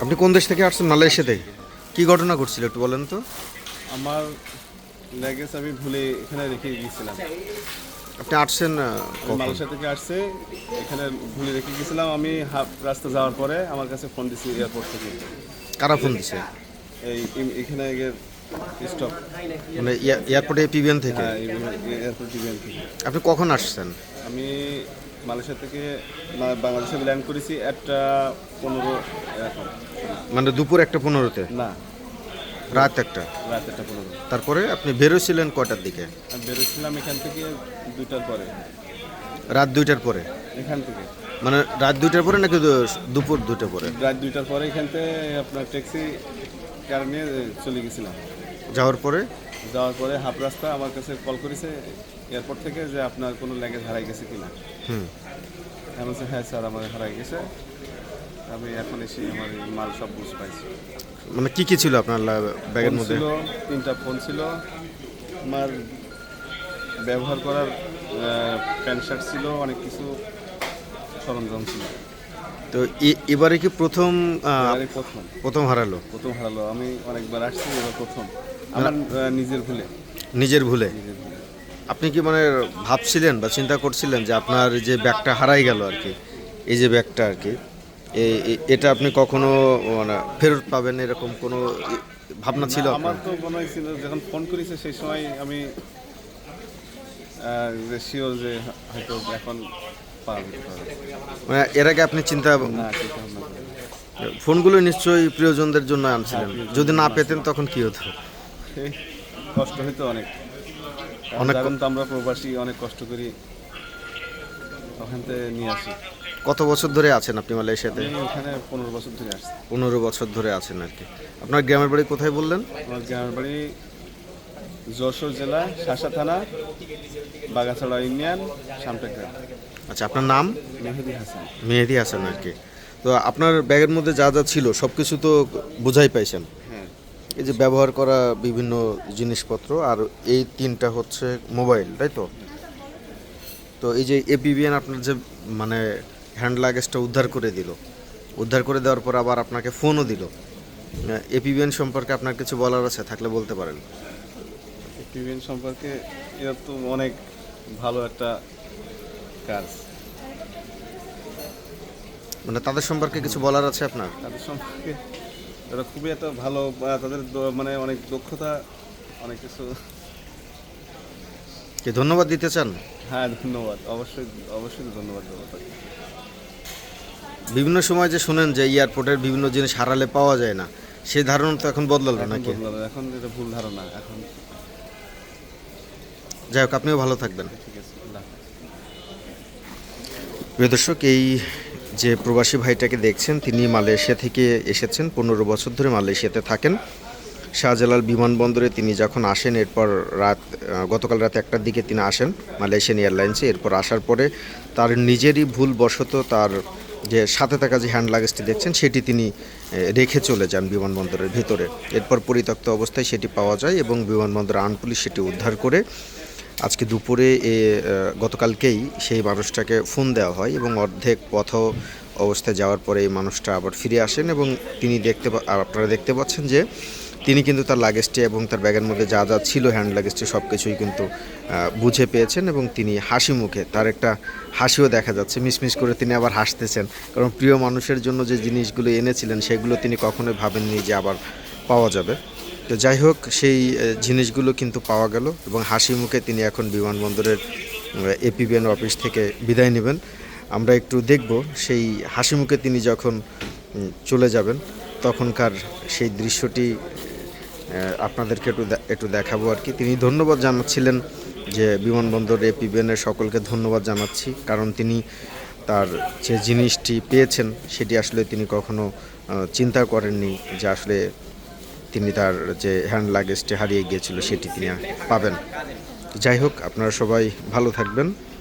আপনি কোন দেশ থেকে আসছেন? মালয়েশিয়া থেকে কি ঘটনা ঘটছিল একটু বলেন তো। আমার ল্যাগেজ আমি ভুলে এখানে রেখে গিয়েছিলাম। আপনি আসছেন কখন? মালয়েশিয়া থেকে আসছে এখানে ভুলে রেখে গেছিলাম আমি হাফ রাস্তা যাওয়ার পরে আমার কাছে ফোন দিছি এয়ারপোর্ট থেকে। কারা ফোন দিছে? এই এখানে স্টপ মানে এয়া- এয়ারপোর্টে পিবিএন থেকে? হ্যাঁ এয়ারপোর্ট থেকে। আপনি কখন আসছেন? আমি মালয়েশিয়া থেকে বাংলাদেশে ল্যান্ড করেছি একটা পনেরো মানে দুপুর একটা পনেরোতে? না। রাত একটা? রাত একটা পনেরো। তারপরে আপনি বেরোছিলেন কটার দিকে? আমি বেরোচ্ছিলাম এখান থেকে দুইটার পরে। রাত দুইটার পরে? এখান থেকে। মানে রাত দুইটার পরে নাকি দুপুর দুইটার পরে? রাত দুইটার পরে এখান থেকে আপনার ট্যাক্সি কার নিয়ে চলে গেছিলাম। যাওয়ার পরে? যাওয়ার পরে হাফ রাস্তা আমার কাছে কল করেছে এয়ারপোর্ট থেকে যে আপনার কোনো ল্যাগেজ হারাই গেছে কিনা। হুম। আমি বলছি হ্যাঁ স্যার আমার হারাই গেছে। আমি এখন এসে আমার মাল সব বুঝ পাইছি মানে কি কি ছিল আপনার ব্যাগের মধ্যে? ছিল তিনটা ফোন ছিল। আমার ব্যবহার করার প্যান্ট শার্ট ছিল অনেক কিছু সরঞ্জাম ছিল। তো এবারে কি প্রথম প্রথম। প্রথম হারালো? প্রথম হারালো। আমি অনেকবার আসছি এবার প্রথম। আমার নিজের ভুলে। নিজের ভুলে? আপনি কি মানে ভাবছিলেন বা চিন্তা করছিলেন যে আপনার যে ব্যাগটা হারাই গেল আর কি এই যে ব্যাগটা আর কি এটা আপনি কখনো মানে ফেরত পাবেন এরকম কোনো ভাবনা ছিল আমার তো মনে হয়েছিল যখন ফোন করেছে সেই সময় আমি শিওর যে হয়তো এখন মানে এর আগে আপনি চিন্তা। ফোনগুলো নিশ্চয়ই প্রিয়জনদের জন্য আনছিলেন। যদি না পেতেন তখন কি হতো? কষ্ট হইতো অনেক। অনেক তো আমরা প্রবাসী অনেক কষ্ট করি। ওখান থেকে নিয়ে আসি। কত বছর ধরে আছেন আপনি মালয়েশিয়াতে? ওখানে পনেরো বছর ধরে আসছি পনেরো বছর ধরে আছেন আর কি। আপনার গ্রামের বাড়ি কোথায় বললেন? আমার গ্রামের বাড়ি যশোর জেলা শাসা থানা বাগাছড়া ইউনিয়ন সামটা গ্রাম। আচ্ছা আপনার নাম? মেহেদি হাসান। মেহেদি হাসান আর কি। তো আপনার ব্যাগের মধ্যে যা যা ছিল সব কিছু তো বোঝাই পাইছেন। হ্যাঁ। এই যে ব্যবহার করা বিভিন্ন জিনিসপত্র আর এই তিনটা হচ্ছে মোবাইল তাই তো? তো এই যে এপিবিএন আপনার যে মানে হ্যান্ড লাগেজটা উদ্ধার করে দিল উদ্ধার করে দেওয়ার পর আবার আপনাকে ফোনও দিল। এপিবিএন সম্পর্কে আপনার কিছু বলার আছে থাকলে বলতে পারেন। টিভিএন সম্পর্কে এরা তো অনেক ভালো একটা কাজ। মানে তাদের সম্পর্কে কিছু বলার আছে আপনার? তাদের সম্পর্কে তারা খুবই একটা ভালো তাদের মানে অনেক দক্ষতা অনেক কিছু। কি ধন্যবাদ দিতে চান? হ্যাঁ ধন্যবাদ। অবশ্যই অবশ্যই ধন্যবাদ দেবো তাকে। বিভিন্ন সময় যে শুনেন যে এয়ারপোর্টের বিভিন্ন জিনিস হারালে পাওয়া যায় না সেই ধারণা তো এখন বদলালো নাকি? এখন এটা ভুল ধারণা। এখন যাই হোক, আপনিও ভালো থাকবেন। প্রিয় দর্শক, এই যে প্রবাসী ভাইটাকে দেখছেন, তিনি মালয়েশিয়া থেকে এসেছেন, পনেরো বছর ধরে মালয়েশিয়াতে থাকেন। শাহজালাল বিমানবন্দরে তিনি যখন আসেন, এরপর রাত গতকাল রাত একটার দিকে তিনি আসেন মালয়েশিয়ান এয়ারলাইন্সে। এরপর আসার পরে তার নিজেরই ভুল বশত তার যে সাথে থাকা যে হ্যান্ড লাগেজটি দেখছেন, সেটি তিনি রেখে চলে যান বিমানবন্দরের ভিতরে। এরপর পরিত্যক্ত অবস্থায় সেটি পাওয়া যায় এবং বিমানবন্দর আর্ন পুলিশ সেটি উদ্ধার করে আজকে দুপুরে এ গতকালকেই সেই মানুষটাকে ফোন দেওয়া হয় এবং অর্ধেক পথ অবস্থায় যাওয়ার পরে এই মানুষটা আবার ফিরে আসেন এবং তিনি দেখতে আপনারা দেখতে পাচ্ছেন যে তিনি কিন্তু তার লাগেজটি এবং তার ব্যাগের মধ্যে যা যা ছিল, হ্যান্ড লাগেজটি সব কিছুই কিন্তু বুঝে পেয়েছেন এবং তিনি হাসি মুখে, তার একটা হাসিও দেখা যাচ্ছে। মিসমিস করে তিনি আবার হাসতেছেন। কারণ প্রিয় মানুষের জন্য যে জিনিসগুলো এনেছিলেন, সেগুলো তিনি কখনোই ভাবেননি যে আবার পাওয়া যাবে। তো যাই হোক, সেই জিনিসগুলো কিন্তু পাওয়া গেল এবং হাসি মুখে তিনি এখন বিমানবন্দরের এপিবিএন অফিস থেকে বিদায় নেবেন। আমরা একটু দেখব সেই হাসি মুখে তিনি যখন চলে যাবেন, তখনকার সেই দৃশ্যটি আপনাদেরকে একটু একটু দেখাবো আর কি। তিনি ধন্যবাদ জানাচ্ছিলেন যে বিমানবন্দর এপিবিএনের সকলকে ধন্যবাদ জানাচ্ছি, কারণ তিনি তার যে জিনিসটি পেয়েছেন, সেটি আসলে তিনি কখনো চিন্তা করেননি যে আসলে তিনি তার যে হ্যান্ড লাগেজটি হারিয়ে গিয়েছিল সেটি তিনি পাবেন। যাই হোক, আপনারা সবাই ভালো থাকবেন।